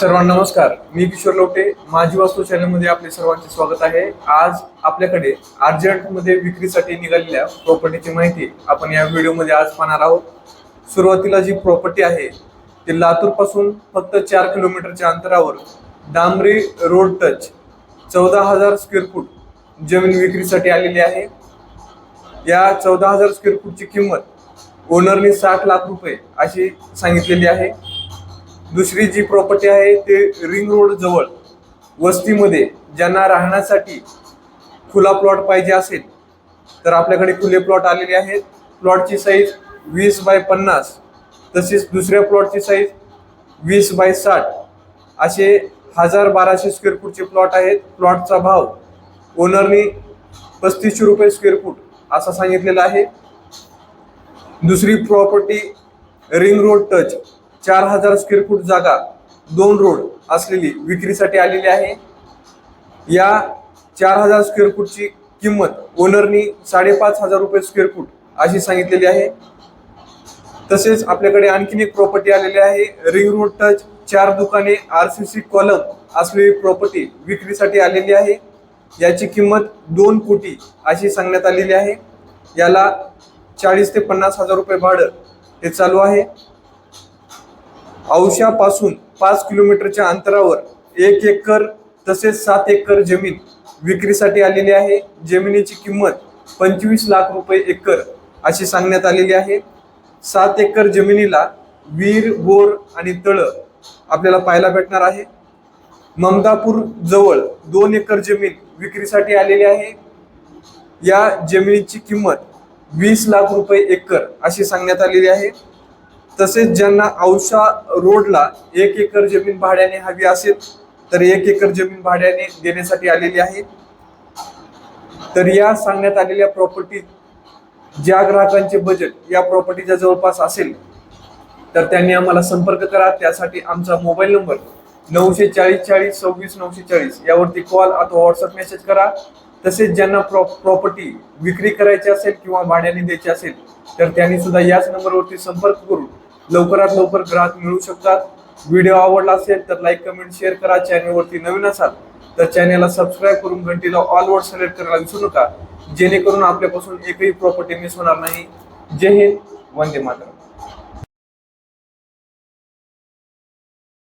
सर्वांना नमस्कार. मी किशोर लोटे. माझी वास्तू चॅनलमध्ये आपले सर्वांचे स्वागत आहे. आज आपल्याकडे अर्जंटमध्ये विक्रीसाठी निघालेल्या प्रॉपर्टीची माहिती आपण या व्हिडिओमध्ये आज पाहणार आहोत. सुरुवातीला जी प्रॉपर्टी आहे ती लातूरपासून फक्त चार किलोमीटरच्या अंतरावर डांबरी रोड टच चौदा हजार स्क्वेअर फूट जमीन विक्रीसाठी आलेली आहे. या चौदा हजार स्क्वेअर फूटची किंमत ओनरने साठ लाख रुपये अशी सांगितलेली आहे. दुसरी जी प्रॉपर्टी आहे ते रिंग रोड जवळ वस्तीमध्ये ज्यांना राहण्यासाठी खुला प्लॉट पाहिजे असेल तर आपल्याकडे खुले प्लॉट आलेले आहेत. प्लॉटची साईज वीस बाय पन्नास तसेच दुसऱ्या प्लॉटची साईज वीस बाय साठ असे हजार बाराशे स्क्वेअर फूटचे प्लॉट आहेत. प्लॉटचा भाव ओनरनी पस्तीसशे रुपये स्क्वेअर फूट असा सांगितलेला आहे. दुसरी प्रॉपर्टी रिंग रोड टच चार हजार स्क्वेअर फूट जागा दोन रोड असलेली विक्रीसाठी आलेली आहे. या चार हजार स्क्वेअर फूटची किंमत ओनरनी साडेपाच हजार रुपये स्क्वेअर फूट अशी सांगितलेली आहे. तसेच आपल्याकडे आणखीन एक प्रॉपर्टी आलेली आहे रिंग रोड टच चार दुकाने आर सी सी कॉलम असलेली प्रॉपर्टी विक्रीसाठी आलेली आहे. याची किंमत दोन कोटी अशी सांगण्यात आलेली आहे. याला चाळीस ते पन्नास हजार रुपये भाडं हे चालू आहे. औशापासून पाच किलोमीटरच्या अंतरावर एक एकर तसेच सात एकर जमीन विक्रीसाठी आलेली आहे. जमिनीची किंमत पंचवीस लाख रुपये एकर अशी सांगण्यात आलेली आहे. सात एकर जमिनीला विहीर बोर आणि तळ आपल्याला पाहायला भेटणार आहे. ममदापूर जवळ दोन एकर जमीन विक्रीसाठी आलेली आहे. या जमिनीची किंमत वीस लाख रुपये एकर अशी सांगण्यात आलेली आहे. तसेच ज्यांना औसा रोडला एक एकर जमीन भाड्याने हवी असेल तर एक एकर जमीन भाड्याने देण्यासाठी आलेली आहे. तर या सांगण्यात आलेल्या प्रॉपर्टी ज्या ग्राहकांचे बजेट या प्रॉपर्टीच्या जवळपास असेल तर त्यांनी आम्हाला संपर्क करा. त्यासाठी आमचा मोबाईल नंबर नऊशे चाळीस चाळीस सव्वीस नऊशे चाळीस यावरती कॉल अथवा व्हॉट्सअप मेसेज करा. तसेच ज्यांना प्रॉ प्रॉपर्टी विक्री करायची असेल किंवा भाड्याने द्यायची असेल तर त्यांनी सुद्धा याच नंबरवरती संपर्क करून लवकरात लवकर ग्राहक मिळू शकतात. व्हिडिओ आवडला असेल तर लाईक कमेंट शेअर करा. चॅनलवरती नवीन असाल तर चॅनलला सबस्क्राईब करून घंटीला ऑलवर सिलेक्ट करायला विसरू नका. जेणेकरून आपल्यापासून एकही प्रॉपर्टी मिस होणार नाही. जय हिंद वंदे मातरम.